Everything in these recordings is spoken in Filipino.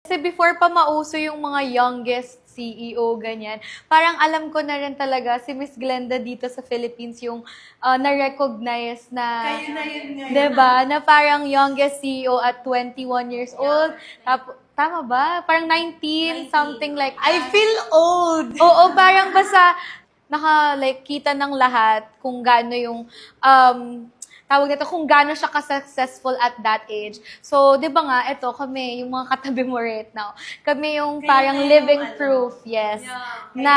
Kasi before pa mauso yung mga youngest CEO, ganyan, parang alam ko na rin talaga si Miss Glenda dito sa Philippines yung uh, na-recognize na, Kayo na yun ngayon. 'di ba na parang youngest CEO at 21 years old. Tap, tama ba? Parang 19, something like I feel old. Oo, parang basta naka like kita ng lahat kung gaano yung um tawag nito kung gaano siya ka-successful at that age. So, 'di ba nga, ito kami yung mga katabi mo right now. Kami yung Kayo parang na yung living ano. proof, yes. Kayo na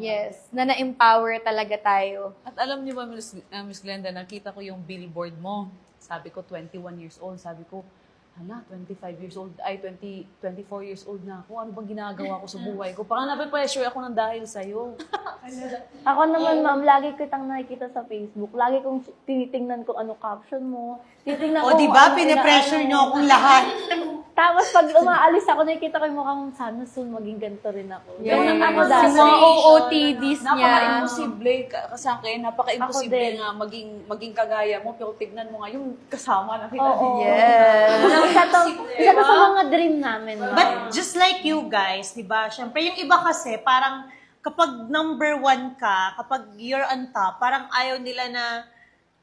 yes, na na-empower talaga tayo. At alam niyo ba, Miss, uh, Miss Glenda, nakita ko yung billboard mo. Sabi ko, 21 years old. Sabi ko, hala, 25 years old, ay 20, 24 years old na ako. Ano bang ginagawa ko sa buhay ko? Parang nape-pressure ako ng dahil sa'yo. Ako naman, ma'am, lagi kitang nakikita sa Facebook. Lagi kong tinitingnan kung ano caption mo. Tinitingnan O, ko di kung ba? ano Pinipressure inaano niyo mo. akong lahat. Tapos pag umaalis ako, nakikita ko yung mukhang sana soon maging ganito rin ako. Ganun Yes. ako Yung dati. mga OOTDs niya. Napaka-imposible ka, sa akin, napaka-imposible Ako nga maging, maging kagaya mo. Pero tignan mo nga, yung kasama na kita. Oo. Yes. Isa to, isa to sa mga dream namin. But just like you guys, di ba? Siyempre, yung iba kasi, parang kapag number one ka, kapag you're on top, parang ayaw nila na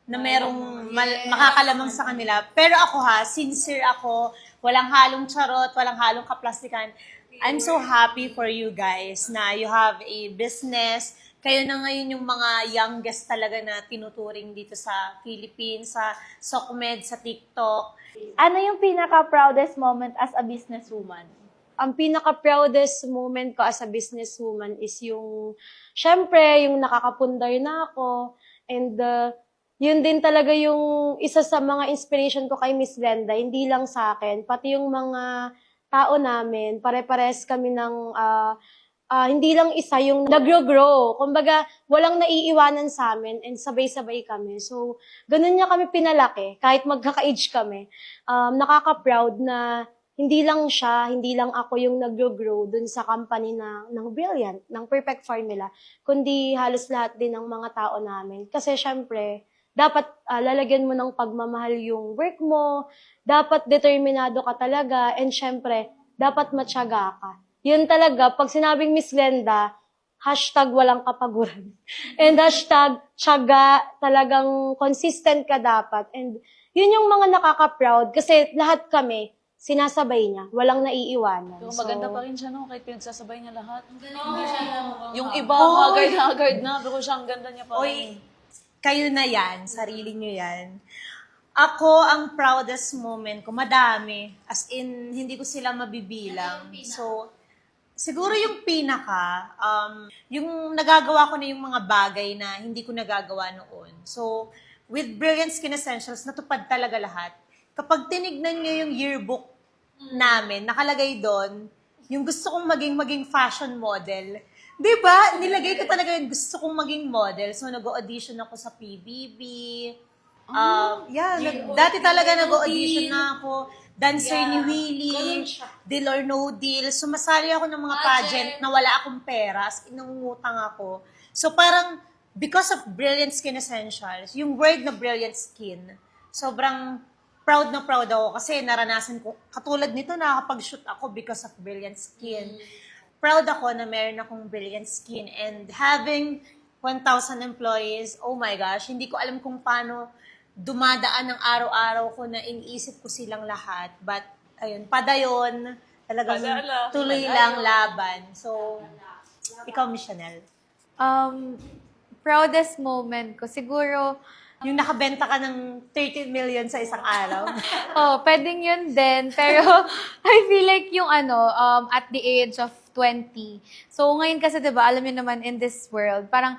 na merong mal- makakalamang sa kanila. Pero ako ha, sincere ako, walang halong charot, walang halong kaplastikan. I'm so happy for you guys na you have a business. Kayo na ngayon yung mga youngest talaga na tinuturing dito sa Philippines, sa SOCMED, sa TikTok. Ano yung pinaka-proudest moment as a businesswoman? ang pinaka-proudest moment ko as a businesswoman is yung, syempre, yung nakakapundar na ako. And uh, yun din talaga yung isa sa mga inspiration ko kay Miss Glenda, hindi lang sa akin, pati yung mga tao namin, pare-pares kami ng, ah, ah, hindi lang isa yung nagro-grow. Kumbaga, walang naiiwanan sa amin and sabay-sabay kami. So, ganun niya kami pinalaki, kahit magkaka-age kami. Um, nakaka-proud na hindi lang siya, hindi lang ako yung nag-grow dun sa company na, ng Brilliant, ng Perfect Formula, kundi halos lahat din ng mga tao namin. Kasi syempre, dapat ah, lalagyan mo ng pagmamahal yung work mo, dapat determinado ka talaga, and syempre, dapat matyaga ka. Yun talaga, pag sinabing Miss Glenda, hashtag walang kapaguran. And hashtag tiyaga, talagang consistent ka dapat. And yun yung mga nakaka-proud kasi lahat kami, sinasabay niya, walang naiiwanan. Pero So, maganda pa rin siya, no? Kahit pinagsasabay niya lahat. Yung iba, haggard na haggard na, pero siya, ang ganda niya pa Oy, rin. Kayo na yan, sarili nyo yan. Ako, ang proudest moment ko, madami. As in, hindi ko sila mabibilang. So, siguro yung pinaka, um, yung nagagawa ko na yung mga bagay na hindi ko nagagawa noon. So, with Brilliant Skin Essentials, natupad talaga lahat. Kapag tinignan nyo yung yearbook namin, nakalagay doon, yung gusto kong maging maging fashion model. 'Di ba? Nilagay ko talaga yung gusto kong maging model. So nag-audition ako sa PBB. Um, yeah, nag- dati talaga nag-audition na ako. Dancer ni Willie, Deal or No Deal. Sumasali ako ng mga pageant na wala akong pera. As in, nangungutang ako. So parang, because of Brilliant Skin Essentials, yung word na Brilliant Skin, sobrang proud na proud ako kasi naranasan ko, katulad nito, nakakapag-shoot ako because of Brilliant Skin. Proud ako na meron akong Brilliant Skin and having 1,000 employees, oh my gosh, hindi ko alam kung paano dumadaan ng araw-araw ko na iniisip ko silang lahat. But, ayun, padayon, talagang Padala. tuloy lang laban. So, ikaw, Miss Chanel. Um, proudest moment ko, siguro, Yung nakabenta ka ng 30 million sa isang araw. oh, pwedeng yun din. Pero, I feel like yung ano, um, at the age of 20. So, ngayon kasi, di ba, alam niyo naman, in this world, parang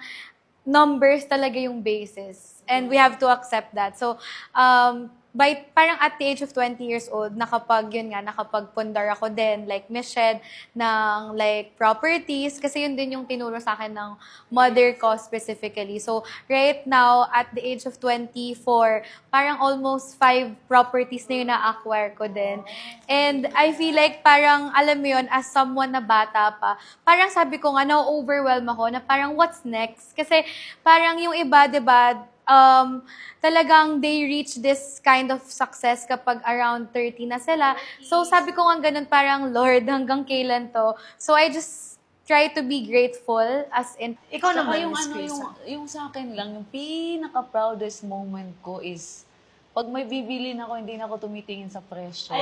numbers talaga yung basis. And we have to accept that. So, um, by parang at the age of 20 years old, nakapag, yun nga, nakapagpundar ako din, like Michelle, ng like properties, kasi yun din yung tinuro sa akin ng mother ko specifically. So, right now, at the age of 24, parang almost five properties na yun na-acquire ko din. And I feel like parang, alam mo yun, as someone na bata pa, parang sabi ko nga, na-overwhelm ako na parang what's next? Kasi parang yung iba, di ba, um, talagang they reach this kind of success kapag around 30 na sila. So sabi ko nga ganun, parang, Lord, hanggang kailan to? So I just try to be grateful as in, Ikaw Saka naman, yung ano, yung, yung sa akin lang, yung pinaka-proudest moment ko is, pag may bibili na ako, hindi na ako tumitingin sa presyo.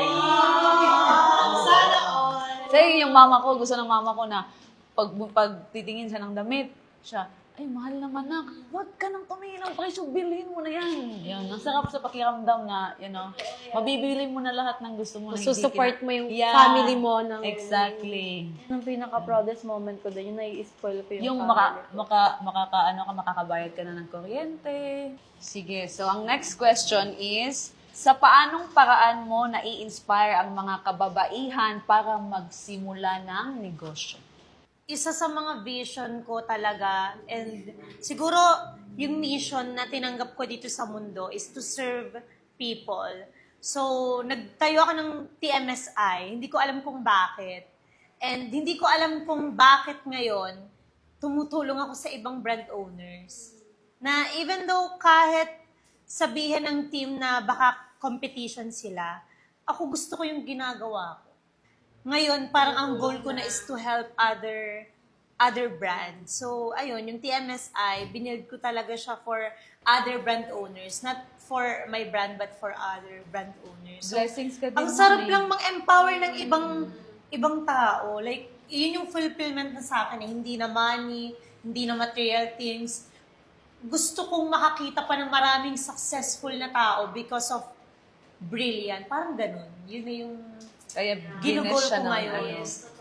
Sana all. Kasi yung mama ko, gusto ng mama ko na, pag, pag titingin siya ng damit, siya, ay, mahal naman na. Huwag ka nang ng presyo, bilhin mo na yan. Yun, ang sarap sa pakiramdam na, you know, mabibili mo na lahat ng gusto mo. na hindi Susupport kina- mo yung Yeah, family mo ng... Exactly. Ang pinaka-proudest moment ko doon, yung nai-spoil ko yung, Yung family maka, ko. maka, makaka, ano ka, makakabayad ka na ng kuryente. Sige, so ang next question is, sa paanong paraan mo nai-inspire ang mga kababaihan para magsimula ng negosyo? Isa sa mga vision ko talaga and siguro yung mission na tinanggap ko dito sa mundo is to serve people. So, nagtayo ako ng TMSI. Hindi ko alam kung bakit. And hindi ko alam kung bakit ngayon tumutulong ako sa ibang brand owners. Na even though kahit sabihin ng team na baka competition sila, ako gusto ko yung ginagawa ko ngayon, parang ang goal ko na is to help other other brands. So, ayun, yung TMSI, binild ko talaga siya for other brand owners. Not for my brand, but for other brand owners. So, Blessings ka din. ang sarap lang mang-empower ng ibang ibang tao. Like, yun yung fulfillment na sa akin. Eh. Hindi na money, hindi na material things. Gusto kong makakita pa ng maraming successful na tao because of brilliant. Parang ganun. Yun na yung Kaya ginugol ko ng ngayon. ano.